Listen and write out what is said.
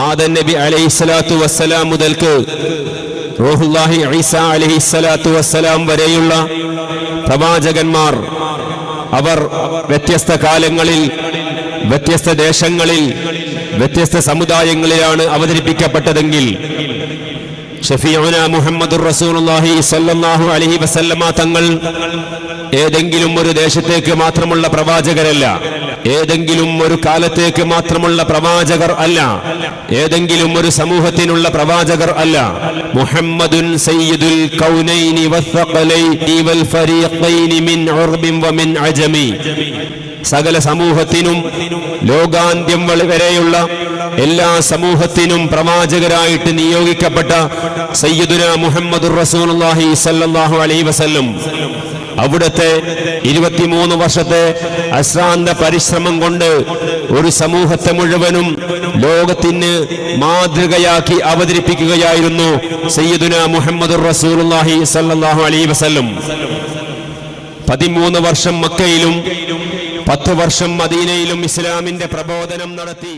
ആദൻ നബി അലൈഹി സ്വലാത്തു വസ്സലാം മുതൽക്ക് റൂഹുല്ലാഹി ഈസ അലൈഹിസ്സലാത്തു വസ്സലാം വരെയുള്ള പ്രവാചകന്മാർ അവർ വ്യത്യസ്ത കാലങ്ങളിൽ വ്യത്യസ്ത ദേശങ്ങളിൽ വ്യത്യസ്ത സമുദായങ്ങളിലാണ് അവതരിപ്പിക്കപ്പെട്ടതെങ്കിൽ ഷഫീഉന മുഹമ്മദ് റസൂലുള്ളാഹി സ്വല്ലല്ലാഹു അലൈഹി വസല്ലമ തങ്ങൾ ഏതെങ്കിലും ഒരു ദേശത്തേക്ക് മാത്രമുള്ള പ്രവാചകരല്ല. ഏതെങ്കിലും ഒരു കാലത്തേക്ക് മാത്രമുള്ള പ്രവാചകർ അല്ല. ഏതെങ്കിലും ഒരു സമൂഹത്തിനുള്ള പ്രവാചകർ അല്ല. മുഹമ്മദുൻ സയ്യിദുൽ കൗനൈനി വൽ ഫരീഖൈനി മിൻ ഉർബിൻ വമിൻ അജമി. സകല സമൂഹത്തിനും ലോകാന്ത്യം വരെയുള്ള എല്ലാ സമൂഹത്തിനും പ്രവാചകരായിട്ട് നിയോഗിക്കപ്പെട്ട സയ്യിദുന മുഹമ്മദ് റസൂലുള്ളാഹി സല്ലാഹു അലൈഹി വസല്ലം. അവിടുത്തെ ഇരുപത്തിമൂന്ന് വർഷത്തെ അശ്രാന്ത പരിശ്രമം കൊണ്ട് ഒരു സമൂഹത്തെ മുഴുവനും ലോകത്തിന് മാതൃകയാക്കി അവതരിപ്പിക്കുകയായിരുന്നു സയ്യിദുന മുഹമ്മദ് റസൂലുള്ളാഹി സല്ലാഹു അലൈഹി വസല്ലം. പതിമൂന്ന് വർഷം മക്കയിലും പത്ത് വർഷം മദീനയിലും ഇസ്ലാമിന്റെ പ്രബോധനം നടത്തി.